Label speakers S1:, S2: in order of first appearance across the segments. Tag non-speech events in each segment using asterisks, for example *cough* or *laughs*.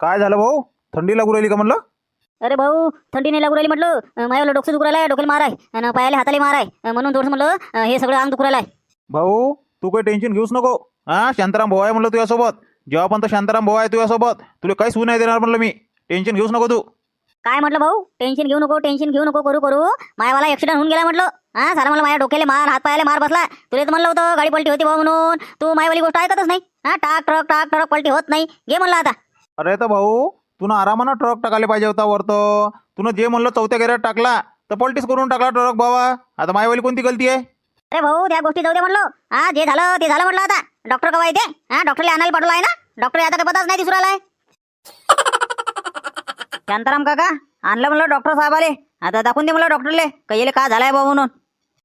S1: काय झालं भाऊ? थंडी लागू राहिली का म्हणलं?
S2: अरे भाऊ थंडी नाही लागू राहिली म्हटलं. अं, माझ्याला डोकं दुखू राहिलं डोक्याला मार आहे. आणि पायाला हाताला मार आहे. अं, म्हणून थोडंसं म्हणलं अं, हे सगळं अंग दुखू राहिलं आहे
S1: भाऊ तू काही टेन्शन घेऊच नको. हा शांताराम भाऊ आहे म्हणलं तुझ्यासोबत. जेव्हा पण तर शांताराम भाऊ आहे तुझ्यासोबत तुला काही सून नाही देणार म्हणलं मी. टेन्शन घेऊच नको तू.
S2: काय म्हटलं भाऊ? टेन्शन घेऊ नको टेन्शन घेऊ नको करू करू. मायावाला ऍक्सिडेंट होऊन गेला म्हटलं. हा सारा मला माझ्या डोक्याला मार हात पायाला मार बसला. तुला तर म्हणलं होतं गाडी पलटी होती भाऊ म्हणून. तू मायवाली गोष्ट ऐकतच नाही. हा टाक ट्रक टाक ट्रक पलटी होत नाही. घे म्हणलं आता.
S1: अरे तर भाऊ तुनं आरामानं ट्रक टाकायला पाहिजे होता वरतं. तुनं जे म्हणलं चौथ्या गेऱ्यात टाकला तर पलटीच करून टाकला ट्रक बाबा. आता मायवाली कोणती गलती आहे?
S2: अरे भाऊ त्या गोष्टी जाऊ दे म्हणलं. हा जे झालं ते झालं म्हटलं आता. डॉक्टर कवा येते? हा डॉक्टरला आणायला पाठवलं आहे ना? डॉक्टर आता काही पताच नाही दिसू राहिलाय. शांताराम काका आणलं म्हणलं डॉक्टर साहेब आले आता दाखवून दे म्हणलं डॉक्टरले काही का झालाय भाऊ म्हणून.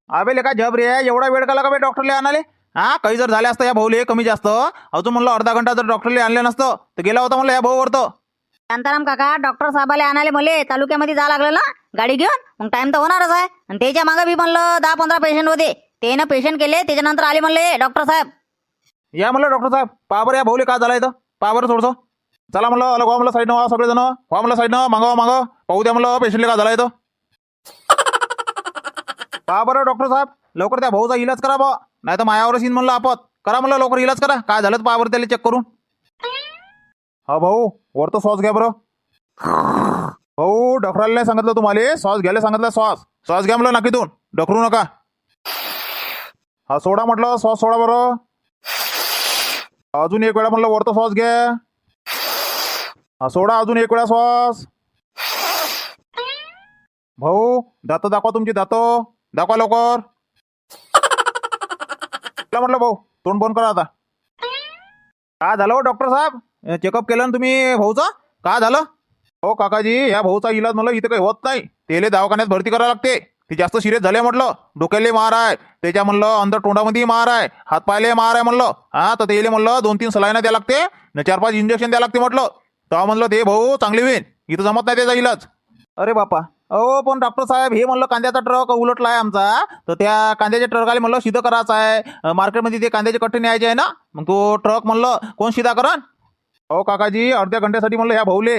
S1: अबे का जब रे एवढा वेळ का बे डॉक्टरले आणाले? हा काही जर झाले असतं या भाऊले कमी जास्त. अजून म्हणलं अर्धा घंटा जर डॉक्टरले आणले नसतं तर गेला होता म्हणलं या भाऊ वरतं
S2: शांताराम काका डॉक्टर साहेबाले आणाले मले तालुक्यामध्ये जा लागलं ना गाडी घेऊन मग टाइम तर होणारच आहे. आणि त्याच्यामागे बी म्हणलं दहा पंधरा पेशंट होते. ते ना पेशंट केले त्याच्यानंतर आले म्हणले डॉक्टर साहेब.
S1: या म्हणलं डॉक्टर साहेब पहा बरं या भाऊले का झाला इथं? पहा बरं थोडंसं चला म्हणलं अलग व्हा म्हणलं साईडनं व्हा सगळेजण. व्हा म्हणलं साईडनं मागवा मागं पाहू द्या म्हणलं पेशंटले का झाला इथं. *laughs* पहा बरं डॉक्टर साहेब. लवकर त्या भाऊचा इलाज करा बा नाही तर मायावरच येईन म्हणलं आपत. करा म्हणलं लवकर इलाज करा. काय झालं तर बरं त्याला चेक करून. हा भाऊ वर तर श्वास घ्या बरं. भाऊ डॉक्टराला नाही सांगितलं तुम्हाला. श्वास घ्यायला सांगितलं श्वास. श्वास घ्या म्हणलं नाकीतून. डकरू नका. हा सोडा म्हटलं श्वास सोडा बरं. अजून एक वेळा म्हणलं वरतो श्वास घ्या. हा सोडा अजून एक वेळा श्वास. भाऊ दात दाखवा तुमची दात. दाखवा लवकर. चला म्हटलं भाऊ तोंड बंद करा आता. काय झालं हो डॉक्टर साहेब? चेकअप केलं ना तुम्ही भाऊचा? काय झालं? हो काकाजी या भाऊचा इलाज म्हणलं इथं काही होत नाही. तेले दवाखान्यात भरती करावं लागते. ते जास्त सिरियस झाले म्हटलं. डोक्याले मार आहे. त्याच्या म्हणलं अंदर तोंडामध्ये मार आहे. हात पायले मार आहे म्हणलं. हा तर तेले म्हणलं दोन तीन सलाईना द्या लागते. न चार पाच इंजेक्शन द्या लागते म्हटलं. तेव्हा म्हणलं ते भाऊ चांगले होईन. इथं जमत नाही त्याचा इलाज. अरे बापा. अहो पण डॉक्टर साहेब हे म्हणलं कांद्याचा ट्रक उलटला आहे आमचा. तर त्या कांद्याच्या ट्रकाला म्हणलं सिधं करायचं आहे. मार्केटमध्ये ते कांद्याचे कट्टे न्यायचे आहे ना? मग तो ट्रक म्हणलं कोण सिधा करण अहो काकाजी अर्ध्या घंट्यासाठी म्हणलं ह्या भाऊले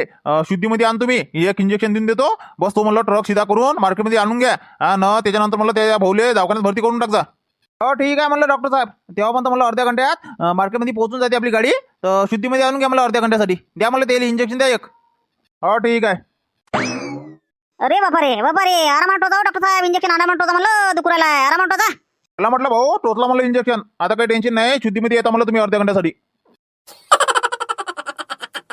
S1: शुद्धीमध्ये आण तुम्ही. एक इंजेक्शन देऊन देतो. बस तो म्हणलं ट्रक सिधा करून मार्केटमध्ये आणून घ्या. हा न त्याच्यानंतर म्हणलं त्या भाऊले दवाखान्यात भरती करून टाकजा. हो ठीक आहे म्हणलं डॉक्टर साहेब. तेव्हा पण तर म्हणलं अर्ध्या घंट्यात मार्केटमध्ये पोहोचून जाते आपली गाडी. तर शुद्धीमध्ये आणून घ्या मला अर्ध्या घंट्यासाठी. द्या म्हणलं त्याला इंजेक्शन द्या एक. हो ठीक आहे.
S2: अरे बापा रे बापा रे आरामात होता डॉक्टर साहेब. इंजेक्शन आरामात होता म्हणलं दुखू राहिलाय आरामात होता
S1: मला म्हटलं भाऊ टोचला म्हणलं इंजेक्शन आता काही टेन्शन नाही. शुद्धीमध्ये येता म्हणलं तुम्ही अर्ध्या घंट्यासाठी.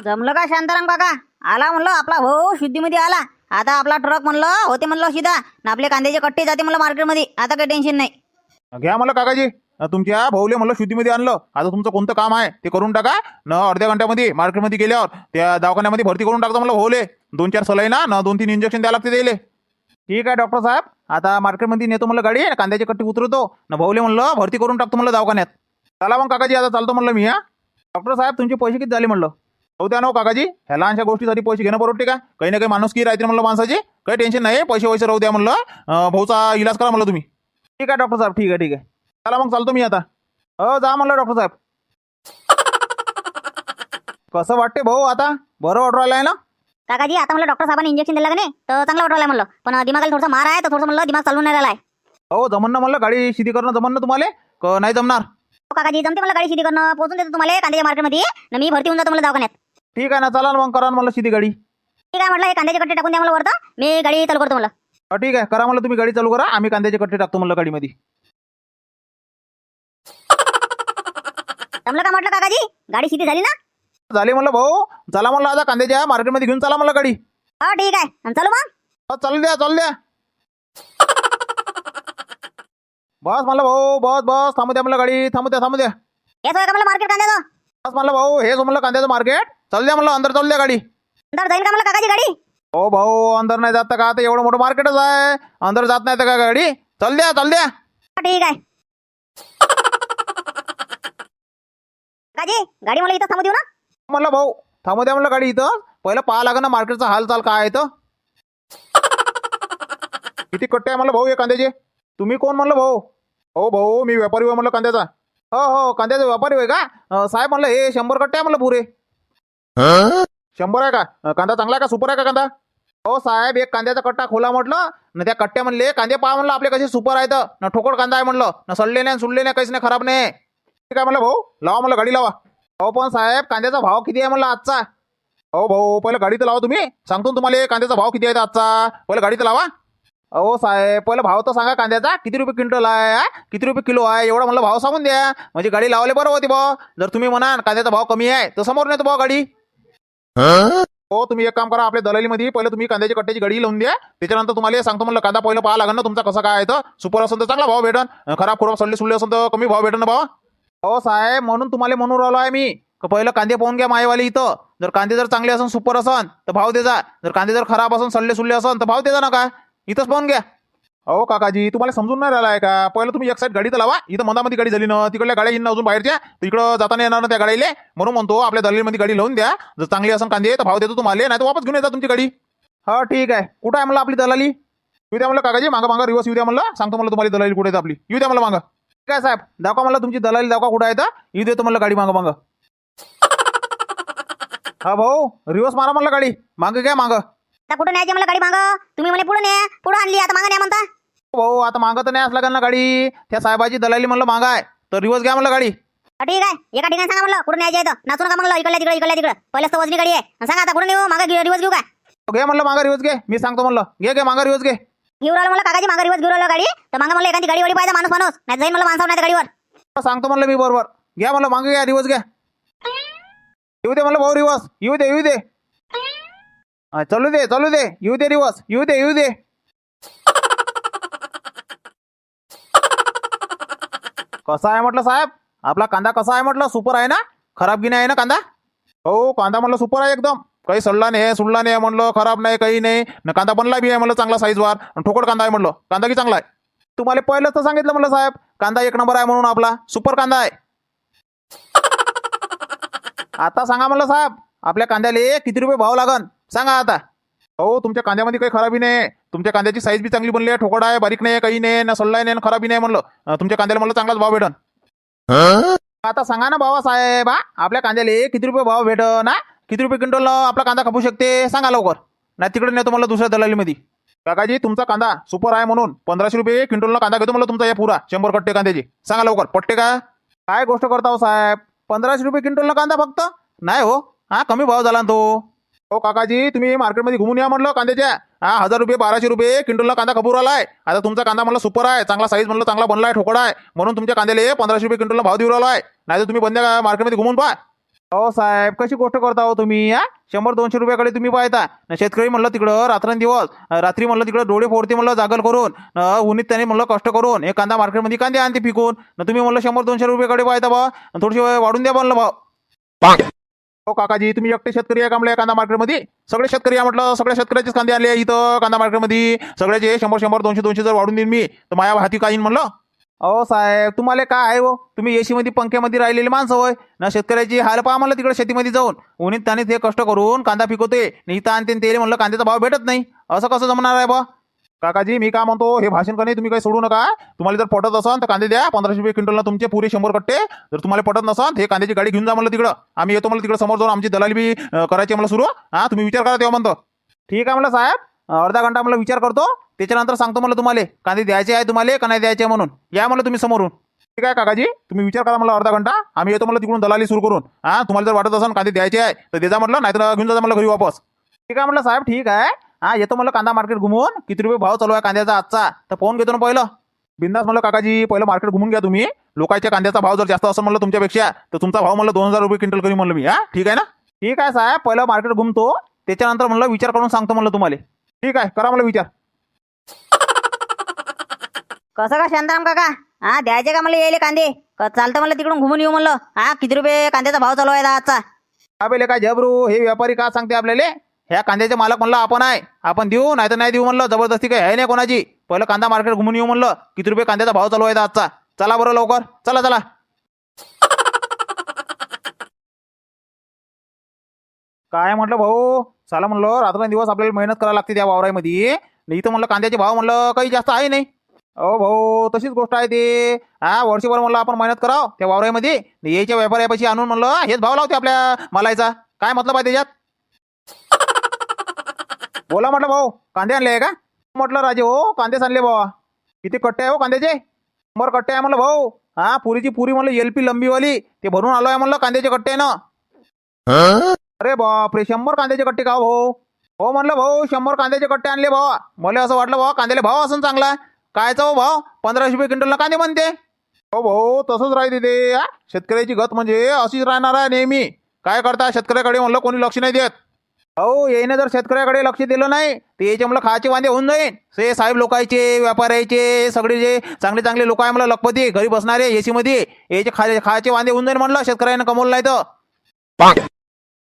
S2: जमलं का शांताराम काका? आला म्हणलं आपला भाऊ शुद्धीमध्ये आला. आता आपला ट्रक म्हणलं होते म्हणलं सीधा. न आपले कांद्याचे कट्टे जाते म्हणलं मार्केटमध्ये आता काही टेन्शन नाही.
S1: घ्या म्हणलं काकाजी. तुमच्या भाऊले म्हणलं शुद्धीमध्ये आणलं. आता तुमचं कोणतं काम आहे ते करून टाका. न अर्ध्या घंट्यामध्ये मार्केटमध्ये गेल्यावर त्या दवाखान्यामध्ये भरती करून टाकतो म्हणलं भाऊले. दोन चार सलाई ना न दोन तीन इंजेक्शन द्यावं लागते त्याले. ठीक आहे डॉक्टर साहेब. आता मार्केटमध्ये नेतो म्हणलं गाडी कांद्याची कट्टी उतरवतो. न भाऊले म्हणलं भरती करून टाकतो म्हणलं दवाखान्यात. चला मग काकाजी आता चालतो म्हणलं मी हा. डॉक्टर साहेब तुमचे पैसे किती झाले म्हणलं? हो द्या ना हो काकाजी. ह्या लहानशा गोष्टीसाठी पैसे घेणं परवडते का? काही ना काही माणूस की राहते म्हणलं माणसाची. काही टेन्शन नाही पैसे वैसे राहू द्या म्हणलं. भाऊचा इलाज करा म्हणलं तुम्ही. ठीक आहे डॉक्टर साहेब. ठीक आहे ठीक आहे. चला मग चालतो मी आता. हो जा म्हणलं डॉक्टर साहेब. कसं वाटते भाऊ आता? बरं वाटू राहिलं आहे ना?
S2: काकाजी आता म्हणलं डॉक्टर साहेबांनी इंजेक्शन दिलं का नाही? तर चांगलं वाटलं म्हणलं. पण दिमागाला थोडंसं मार आहे तर थोडंसं म्हणलं दिमाग चालून नाही राहिला आहे
S1: हो जमन ना म्हणलं गाडी शिधी करणं जमन ना तुम्हाला? क नाही जमणार.
S2: हो काकाजी जमते मला गाडी शिधी करणं. पोहोचून देतो तुम्हाला कांद्याच्या मार्केटमध्ये. न मी भरती होऊन जातो मला दवाखान्यात.
S1: ठीक आहे ना चला ना मग करा ना म्हणलं शिधी गाडी.
S2: ठीक आहे म्हटलं हे कांद्याचे कट्टे टाकून द्या मला वरतं. मी गाडी चालू करतो मला
S1: ठीक आहे. करा म्हणलं तुम्ही गाडी चालू करा. आम्ही कांद्याचे कट्टे टाकतो म्हणलं गाडीमध्ये.
S2: जमलं का म्हटलं काकाजी? गाडी शिधी झाली ना?
S1: झाले म्हणलं भाऊ. चला म्हणलं आता कांद्याच्या मार्केटमध्ये घेऊन चला म्हणलं गाडी.
S2: हो ठीक आहे. आणि चालू मग.
S1: हो, चालू द्या चालू द्या. बस म्हणलं भाऊ बस बस. थांबू द्या म्हणलं गाडी. थांबू द्या थांबू द्या.
S2: येतो का मला मार्केट कांद्याचं?
S1: बस म्हणलं भाऊ हे म्हणलं कांद्याचं मार्केट. चालू द्या म्हणलं अंदर चालू द्या गाडी.
S2: अंदर जाईन का मला काकाची गाडी?
S1: हो भाऊ अंदर नाही जात का? आता एवढं मोठं मार्केटच आहे. अंदर जात नाही तर का गाडी? चल द्या चल द्या.
S2: ठीक आहे. गाडी मला इथं थांबू देऊ ना?
S1: म्हणलं भाऊ थांबू द्या म्हणलं गाडी इथं. पहिलं पाहा लागेल ना मार्केटचा हालचाल काय आहे तर किती कट्टे आहे म्हणलं भाऊ हे कांद्याचे. तुम्ही कोण म्हणलं भाऊ? हो भाऊ मी व्यापारी आहे म्हणलं कांद्याचा. हो हो कांद्याचे व्यापारी होय का? अं, साहेब म्हणलं हे शंभर कट्टे आहे म्हणलं पुरे. शंभर आहे का? अं, कांदा चांगला आहे का? सुपर आहे का कांदा? हो साहेब एक कांद्याचा कट्टा खोला म्हटलं न त्या कट्ट्या म्हणले कांदे पहा म्हणलं आपले कसे सुपर आहेत. न ठोकळ कांदा आहे म्हणलं न सडले नाही सुडले नाही काहीच नाही खराब नाही. ठीक आहे म्हणलं भाऊ लावा म्हणलं गाडी लावा. हो पण साहेब कांद्याचा भाव किती आहे म्हणलं आजचा? हो भाऊ पहिलं गाडी तर लावा तुम्ही. सांगतो ना तुम्हाला कांद्याचा भाव किती आहे आजचा? पहिलं गाडी तर लावा. अहो साहेब पहिलं भाव तर सांगा कांद्याचा. किती रुपये क्विंटल आहे किती रुपये किलो आहे? एवढा म्हणलं भाव सांगून द्या. म्हणजे गाडी लावले बरं होती भाऊ. जर तुम्ही म्हणाल कांद्याचा भाव कमी आहे तर समोर नेतो भाऊ गाडी. हो तुम्ही एक काम करा आपल्या दलालीमध्ये पहिले तुम्ही कांद्याची कट्ट्याची गडी लावून द्या. त्याच्यानंतर तुम्हाला सांगतो म्हणलं कांदा पहिलं पाहा लागेल ना तुमचा कसा काय आहे तर. सुपर असेल तर चांगला भाव भेटन. खराब खुराब सडले सुडले असेल तर कमी भाव भेटन ना भावा. हो साहेब म्हणून तुम्हाला म्हणून राहिलो आहे मी. पहिलं कांदे पाहून घ्या मायवाले इथं. जर कांदे जर चांगले असन सुपर असन तर भाव देजा जर कांदे जर खराब असन सडले सुडले असन तर भाव देजा काय इथंच पाहून घ्या. अहो काकाजी तुम्हाला समजून नाही राहिला आहे का? पहिलं तुम्ही एक साईड गाडी तर लावा. इथं मधामध्ये गाडी झाली ना तिकडल्या गाड्या येईन अजून बाहेरच्या. तिकडं इकडं जाताना येणार ना त्या गाडीले. म्हणून म्हणतो आपल्या दलालीमध्ये गाडी लावून द्या. जर चांगली असं कांदे तर भाव देतो तुम्हाला. नाही तर वापस घेऊन येतात तुमची गाडी. हा ठीक आहे. कुठं आहे मला आपली दलाली? येऊ द्या म्हणलं काकाजी. मागा मागा रिवर्स येऊ द्या म्हणलं. सांगतो मला तुम्हाला दलाली कुठे आहे आपली. येऊ द्या मला मागं. काय साहेब. दाखवा मला तुमची दलाली दाखवा कुठं आहे तर. येऊ देतो म्हणलं गाडी मागा मागा. हा भाऊ. रिवर्स मारा म्हणलं गाडी. मागं काय मागं.
S2: आता कुठं न्यायची मला गाडी मागं? तुम्ही म्हणे पुढे न्या. पुढे आणली. आता मागं न्या म्हणता.
S1: भाऊ आता मागं तर नाही असला का ना गाडी? त्या साहेबाची दलाली म्हणलं मागं आहे तर रिवर्स घ्या म्हणलं गाडी.
S2: ठीक आहे एका ठिकाणी सांगा म्हणलं कुठं न्यायची आहे तर नाचू नका म्हणलं इकडल्या तिकडे इकडल्या तिकडे? पहिलेच तर वजनी गाडी आहे. आणि सांगा आता कुठं नेऊ? मागं दिवस घेऊ का?
S1: घे म्हणलं मागं रिवर्स घे. मी सांगतो म्हणलं. घे घे मागं रिवर्स घे.
S2: घेऊ राहिलं मला काकाची मागं दिवस घेऊ राहिलं गाडी. तर मागं मला एखादी गाडी वडी पाहिजे माणूस माणूस. नाही जाईन मला माणसावर नाही त्या गाडीवर.
S1: सांगतो म्हणलं मी बरोबर. घ्या म्हणलं मागं घ्या रिवर्स घ्या. येऊ दे म्हणलं भाऊ रिवर्स येऊ दे येऊ दे. हा, चालू दे चालू दे. येऊ दे रिवर्स येऊ दे येऊ दे. कसा आहे म्हटलं साहेब? आपला कांदा कसा आहे म्हटलं? सुपर आहे ना? खराब नाही आहे ना कांदा? हो कांदा म्हणलं सुपर आहे एकदम. काही सडला नाही सुडला नाही म्हणलं खराब नाही काही नाही. न कांदा बनला बी आहे म्हणलं चांगला साईजवार आणि ठोकड कांदा आहे म्हणलं कांदा की चांगला आहे. तुम्हाला पहिलंच तर सांगितलं म्हणलं साहेब कांदा एक नंबर आहे म्हणून आपला. सुपर कांदा आहे. *laughs* आता सांगा म्हणलं साहेब आपल्या कांद्याले किती रुपये भाव लागन? सांगा आता. हो तुमच्या कांद्यामध्ये काही खराबी नाही. तुमच्या कांद्याची साईज बी चांगली बनली आहे ठोकड आहे बारीक नाही काही नाही ना सल्ला नाही ना खराबी नाही म्हणलं. तुमच्या कांद्याला म्हणलं चांगलाच भाव भेटन. आता सांगा ना बाबा साहेब हा आपल्या कांद्याले किती रुपये भाव भेटन हा? किती रुपये क्विंटल आपला कांदा खपू शकते? सांगा लवकर. नाही तिकडे नेतो मला दुसऱ्या दलालीमध्ये. काकाजी तुमचा कांदा सुपर आहे म्हणून पंधराशे रुपये क्विंटलला कांदा घेतो मला तुमचा या पुरा शंभर कट्टे कांद्याचे. सांगा लवकर पट्टे का? काय गोष्ट करता हो साहेब? पंधराशे रुपये क्विंटलला कांदा फक्त? नाही हो. हा कमी भाव झाला ना तो. हो काकाजी तुम्ही मार्केटमध्ये घुमून या म्हणलं कांद्याच्या. हा हजार रुपये बाराशे रुपये क्विंटलला कांदा खपूर आलाय. आता तुमचा कांदा म्हणलं सुपर आहे चांगला साईज म्हणलं चांगला बनला आहे ठोकळा आहे. म्हणून तुमच्या कांद्याला पंधराशे रुपये क्विंटलला भाव देऊ राहिला आहे नाही तर तुम्ही बंद्या मार्केटमध्ये घुमून पहा. हो साहेब कशी गोष्ट करता हो तुम्ही हा? शंभर दोनशे रुपयाकडे तुम्ही पाहता. न शेतकरी म्हणलं तिकडं रात्रंदिवस रात्री म्हणलं तिकडं डोळे फोडते म्हणलं जागल करून उन्हीत त्याने म्हणलं कष्ट करून हे कांदा मार्केटमध्ये कांदे आणते पिकून. न तुम्ही म्हणलं शंभर दोनशे रुपयाकडे पाहता बा न थोडीशी वाढून द्या म्हणलं भाव. हो काकाजी तुम्ही एकटे शेतकरी आहे का म्हणलं कांदा मार्केटमध्ये? सगळे शेतकरी आहे म्हटलं सगळ्या शेतकऱ्याचेच कांदे आले इथं कांदा मार्केटमध्ये. सगळ्याचे शंभर शंभर दोनशे दोनशे जर वाढून देईन मी तर माझ्या हाती काही म्हणलं. अहो साहेब तुम्हाला काय आहे हो? तुम्ही एसीमध्ये पंख्यामध्ये राहिलेले माणसं होय. ना शेतकऱ्याची हाल पहा म्हणलं तिकडे शेतीमध्ये जाऊन. उन्हीत त्याने ते कष्ट करून कांदा पिकवते नाही इथं आणते ते तेले म्हणलं कांद्याचा भाव भेटत नाही. असं कसं जमणार आहे बा काकाजी मी काय म्हणतो हे भाषण करणे तुम्ही काही सोडू नका. तुम्हाला जर पटत असन तर कांदे द्या. पंधराशे रुपये क्विंटलला तुमचे पुरे शंभर कट्टे. जर तुम्हाला पटत नसन हे कांद्याची गाडी घेऊन जा म्हणलं तिकडं. आम्ही येतो मला तिकडं समोर जाऊन. आमची दलाली बी करायची आहे मला सुरू. हा तुम्ही विचार करा तेव्हा म्हणतो. ठीक आहे मला साहेब. अर्धा घंटा मला विचार करतो. त्याच्यानंतर सांगतो मला तुम्हाला कांदे द्यायचे आहे तुम्हाला का नाही द्यायचे म्हणून. या मला तुम्ही समोरून. ठीक आहे काकाजी तुम्ही विचार करा मला अर्धा घंटा. आम्ही येतो मला तिकडून दलाली सुरू करून. हा तुम्हाला जर वाटत असेल कांदे द्यायचे आहे तर द्या म्हटलं नाहीतर घेऊन जा मला घरी वापस. ठीक आहे म्हटलं साहेब ठीक आहे. हा येतो मला कांदा मार्केट घुमवून किती रुपये भाव चालू आहे कांद्याचा आजचा? तर फोन घेतो ना पहिलं. बिंदास म्हणलं काकाजी पहिलं मार्केट घुमून घ्या तुम्ही. लोकांच्या कांद्याचा भाव जर जास्त असेल म्हणलं तुमच्यापेक्षा तर तुमचा भाव म्हणलं दोन हजार रुपये क्विंटल करी म्हणलं मी. हा ठीक आहे ना? ठीक आहे साहेब पहिलं मार्केट घुमतो. त्याच्यानंतर म्हणलं विचार करून सांगतो म्हणलं तुम्हाला. ठीक आहे करा मला विचार.
S2: कसं का शांताराम काका? हा द्यायचे का मला यायले कांदे? क- चालतं मला तिकडून घुमून येऊ म्हणलं. हा किती रुपये कांद्याचा भाव चालू आहे आजचा?
S1: अबे काय जबरू हे व्यापारी का सांगते आपल्याला? ह्या कांद्याचे मालक म्हणलं आपण आहे. आपण देऊ नाही तर नाही देऊ म्हणलं. जबरदस्ती काही आहे नाही कोणाची. पहिलं कांदा मार्केट घुमून येऊ म्हणलं. किती रुपये कांद्याचा भाव चालू आहे आजचा? चला बरं लवकर. चला चला. *laughs* काय म्हटलं भाऊ? चला म्हणलं रात्रंदिवस आपल्याला मेहनत करायला लागते त्या वावरामध्ये इथं म्हणलं कांद्याचे भाव म्हणलं काही जास्त आहे नाही. अहो भाऊ तशीच गोष्ट आहे ते. हा वर्षभर म्हणलं आपण मेहनत करावं त्या वावरामध्ये यायच्या व्यापाऱ्यापाशी आणून म्हणलं हेच भाव लावते आपल्या मालायचा काय मतलब आहे त्याच्यात? बोला म्हटलं भाऊ कांदे आणले आहे का? म्हटलं राजे हो कांदेच आणले भावा. किती कट्टे आहे हो कांद्याचे? शंभर कट्टे आहे म्हणलं भाऊ. हा पुरीची पुरी म्हणलं एल पी लंबीवाली ते भरून आलो आहे म्हणलं कांद्याचे कट्टे ना अरे बापरे शंभर कांद्याचे कट्टे का भाऊ हो, हो म्हणलं भाऊ शंभर कांद्याचे कट्टे आणले भावा. मला असं वाटलं भावा कांद्याला भाव असून चांगला कायचा हो भाव? पंधराशे रुपये क्विंटलला कांदे म्हणते. हो भाऊ तसंच राहते ते शेतकऱ्याची गत म्हणजे अशीच राहणार आहे नेहमी. काय करता शेतकऱ्याकडे म्हणलं कोणी लक्ष नाही देत. हो येईने जर शेतकऱ्याकडे लक्ष दिलं नाही तर याचे मला खायचे वांदे होऊन जाईन. से साहेब लोकांचे व्यापाऱ्याचे सगळे जे चांगले चांगले लोक आहे मला लखपती घरी बसणारे एसी मध्ये याचे खाय खायचे वांदे होऊन जाईन म्हणलं शेतकऱ्यानं कमवलं नाही तर.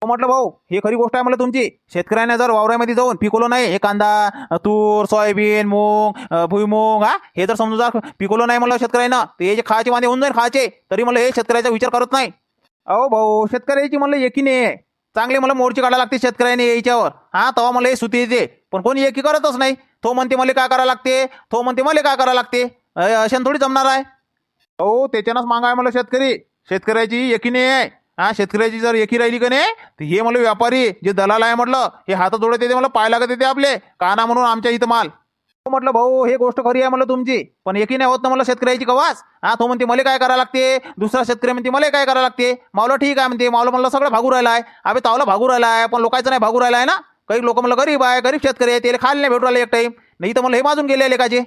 S1: म्हटलं भाऊ ही खरी गोष्ट आहे मला तुमची. शेतकऱ्याने जर वावरामध्ये जाऊन पिकवलं नाही हे कांदा तूर सोयाबीन मूग भुईमूग हा हे जर समजा जर पिकवलं नाही म्हणलं शेतकऱ्यानं तर हे जे खायचे वांदे होऊन जाईल खायचे. तरी मला हे शेतकऱ्याचा विचार करत नाही. अहो भाऊ शेतकऱ्याची म्हणलं एकीने आहे. चांगले मला मोर्चे काढायला लागते शेतकऱ्याने याच्यावर. हा तेव्हा मला हे सुती येते. पण कोणी एकी करतच नाही. तो म्हणते मला काय करावं लागते? तो म्हणते मला काय करावं लागते? अ, अशाने थोडी जमणार आहे. हो त्याच्यानंच मागाय मला शेतकरी. शेतकऱ्याची एकी नाही आहे. हा शेतकऱ्याची जर एकी राहिली का नाही तर हे मला व्यापारी जे दलाल आहे म्हटलं हे हातात जोडत येते मला पाय लागत येते आपले. काना म्हणून आमच्या इथं माल. म्हटलं भाऊ हे गोष्ट खरी आहे म्हणलं तुमची पण एकी नाही होत ना मला शेतकऱ्याची कवास. हा तो म्हणते मला काय करायला लागते? दुसरा शेतकरी म्हणते मला काय करायला लागते? मावलं ठीक आहे म्हणते मावलं म्हणलं सगळं भागू राहिला आहे अबे तावला भागू राहिला आहे पण लोकांचं नाही भागू राहिला आहे ना. काही लोक म्हणलं गरीब आहे गरीब शेतकरी आहे त्याला खायला नाही भेटू राहिले एक टाईम नाही तर मला हे माजून गेले लेकाचे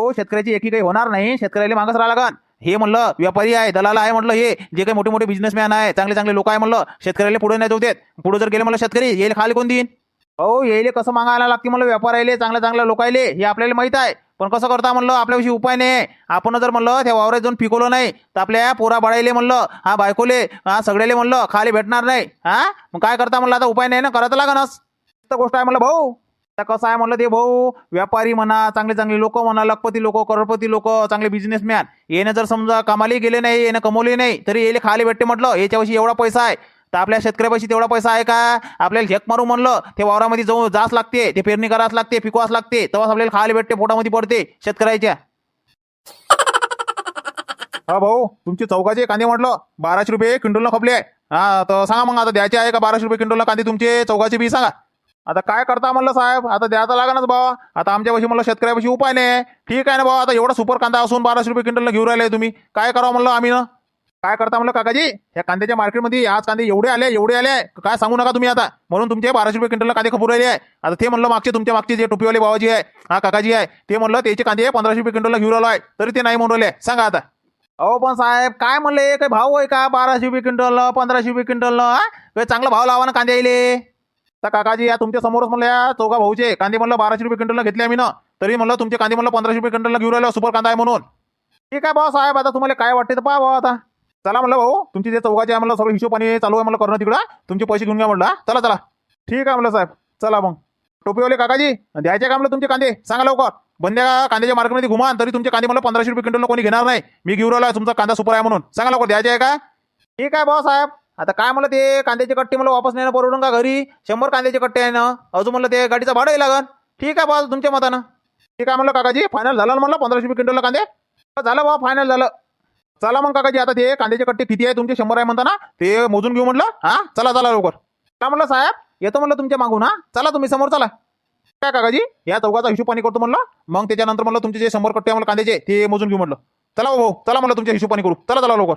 S1: हो शेतकऱ्याची एकी काही होणार नाही शेतकऱ्याला मागास राहा लागन. हे म्हणलं व्यापारी आहे दलाल आहे म्हटलं हे जे काही मोठे मोठे बिझनेसमॅन आहे चांगले चांगले लोक आहे म्हणलं शेतकऱ्याला पुढे नाही जाऊ देत. पुढे जर गेले म्हणलं शेतकरी येईल खाली कोण देईन? अहो यायले कसं मागायला लागते म्हणलं? व्यापारायले चांगल्या चांगल्या लोकायले हे आपल्याला माहीत आहे. पण कसं करता म्हणलं? आपल्याविषयी उपाय नाही. आपण जर म्हणलं त्या वावरात जाऊन पिकवलं नाही तर आपल्या पोरा बाळायले म्हणलं हा बायकोले हा सगळ्याले म्हणलं खाली भेटणार नाही. हा? मग काय करता म्हणलं? आता उपाय नाही ना? करायचं लागणच गोष्ट आहे म्हणलं भाऊ. आता कसं आहे म्हणलं ते भाऊ? व्यापारी म्हणा चांगले चांगले लोक म्हणा लखपती लोक करोडपती लोक चांगले बिझनेसमॅन येणे जर समजा कामाला गेले नाही येणं कमवले नाही तरी येले खाली भेटते म्हटलं. याच्यापाशी एवढा पैसा आहे. तर आपल्या शेतकऱ्यापाशी तेवढा पैसा आहे का? आपल्याला झेक मारू म्हणलं ते वावरामध्ये जाऊन जाच लागते ते पेरणी करावंच लागते पिकवाच लागते तेव्हाच आपल्याला खायला भेटते पोटामध्ये पडते शेतकऱ्याच्या. हा भाऊ तुमचे चौकाचे कांदे म्हटलं बाराशे रुपये क्विंटलला खपले आहे. हा तर सांगा मग आता द्यायचे आहे का बाराशे रुपये क्विंटलला कांदे तुमचे? चौकाचे बी सांगा. आता काय करता म्हणलं साहेब? आता द्यायचं लागणच भाऊ आता आमच्यापाशी म्हणलं शेतकऱ्यापाशी उपाय नाही. ठीक आहे ना बाबा आता एवढा सुपर कांदा असून बाराशे रुपये क्विंटलला घेऊन राहिले तुम्ही. काय करावं म्हणलं आम्ही ना? काय करता म्हणलं काकाजी? ह्या कांद्याच्या मार्केटमध्ये आज कांदे एवढे आले एवढे आले. काय सांगू नका तुम्ही आता. म्हणून तुमचे बाराशे रुपये क्विंटलला कांदे खपूर राहिले आहे. आता ते म्हणलं मागचे तुमच्या मागचे जे टोपीवाले बाबाजी आहे हा काकाजी आहे ते म्हणलं त्याचे कांदे पंधराशे रुपये क्विंटलला घेऊन आलो आहे. तरी ते नाही म्हणून राहिले. सांगा आता. अहो पण साहेब काय म्हणले? काही भाव आहे का बाराशे रुपये क्विंटल पंधराशे रुपये क्विंटलनं काही चांगला भाव लावा ना कांदे यायले. तर काकाजी या तुमच्या समोरच म्हणलं या चौघा भाऊचे कांदे म्हणलं बाराशे रुपये क्विंटलला घेतले आम्ही ना. तरी म्हणलं तुमचे कांदे म्हणलं पंधराशे रुपये क्विंटलला घेऊन राहिलो सुपर कांदा आहे म्हणून. ठीक आहे भाऊ साहेब आता तुम्हाला काय वाटते तर पाहा भाऊ आता. चला म्हणलं भाऊ तुमची जे चौघाची आहे म्हणलं सगळं हिशोबाने चालू आहे म्हणलं करणं तिकडं. तुमचे पैसे घेऊन घ्या म्हणलं. चला चला. ठीक आहे म्हणलं साहेब. चला मग. टोपीवाले काकाजी द्यायचे का म्हणलं तुमचे कांदे? सांगा लवकर. बंद्या कांद्याच्या मार्केटमध्ये घुमा तरी तुमचे कांदे मला पंधराशे रुपये क्विंटल कोणी घेणार नाही. मी घेऊन राहिलो तुमचा कांदा सुपर आहे म्हणून. सांगा लवकर द्यायचे आहे का? ठीक आहे भाऊ साहेब. आता काय म्हणलं ते कांद्याचे कट्टे मला वापस नाही परवडून का घरी? शंभर कांद्याचे कट्टे आहे ना. अजून म्हणलं ते गाडीचा भाडंही लागन. ठीक आहे भाऊ तुमच्या मतानं. ठीक आहे म्हणलं काकाजी फायनल झालं ना म्हणलं पंधराशे रुपये क्विंटलला कांदे? झालं भाऊ फायनल झालं. चला मग काकाजी आता ते कांद्याचे कट्टे किती आहे तुमचे? शंभर आहे म्हणता ना? ते मोजून घेऊ म्हटलं. हा? चला चला लवकर. चला म्हणलं साहेब येतो म्हणलं तुमच्या मागून हा? चला तुम्ही समोर चला. काय काकाजी? या चौकाचा पाणी करतो म्हणलं मग त्याच्यानंतर म्हणलं तुमचे जे शंभर कट्टे आहे म्हणलं कांद्याचे ते मोजून घेऊ म्हटलं. चला भाऊ चला म्हणलं तुमच्या हिशोबाने करू. चला चला लवकर.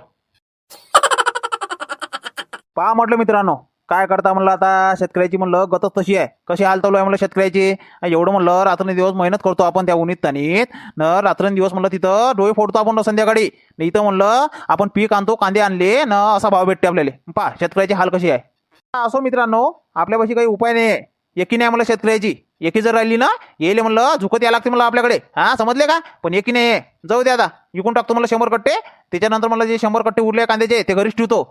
S1: पहा म्हटलं मित्रांनो काय करता म्हणलं आता? शेतकऱ्याची म्हणलं गतच तशी आहे. कशी हाल चालू आहे म्हणलं शेतकऱ्याची? एवढं म्हणलं रात्रंदिवस मेहनत करतो आपण त्या उन्हीत तानीत न रात्रंदिवस म्हणलं तिथं डोळे फोडतो आपण संध्याकाळी. न इथं म्हणलं आपण पीक आणतो कांदे आणले न असा भाव भेटते आपल्याला. पहा शेतकऱ्याची हाल कशी आहे. असो मित्रांनो आपल्यापाशी काही उपाय नाही आहे एकी नाही म्हणलं शेतकऱ्याची. एकी जर राहिली ना येईले म्हणलं झुकत या लागते मला आपल्याकडे. हा समजले का? पण एकी नाही जाऊ दे आता. विकून टाकतो मला शंभर कट्टे. त्याच्यानंतर मला जे शंभर कट्टे उरले कांद्याचे ते घरीच ठेवतो.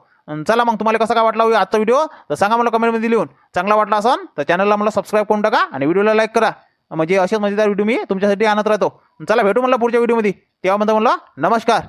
S1: चला मग तुम्हाला कसा काय वाटला हो आजचा व्हिडिओ तर सांगा मला कमेंटमध्ये लिहून. चांगला वाटला असन तर चॅनलला मला सबस्क्राईब करून टाका आणि व्हिडिओला लाईक करा. म्हणजे असेच मजेदार व्हिडिओ मी तुमच्यासाठी आणत राहतो. चला भेटू मला पुढच्या व्हिडिओमध्ये तेव्हा म्हणतो म्हणलं नमस्कार.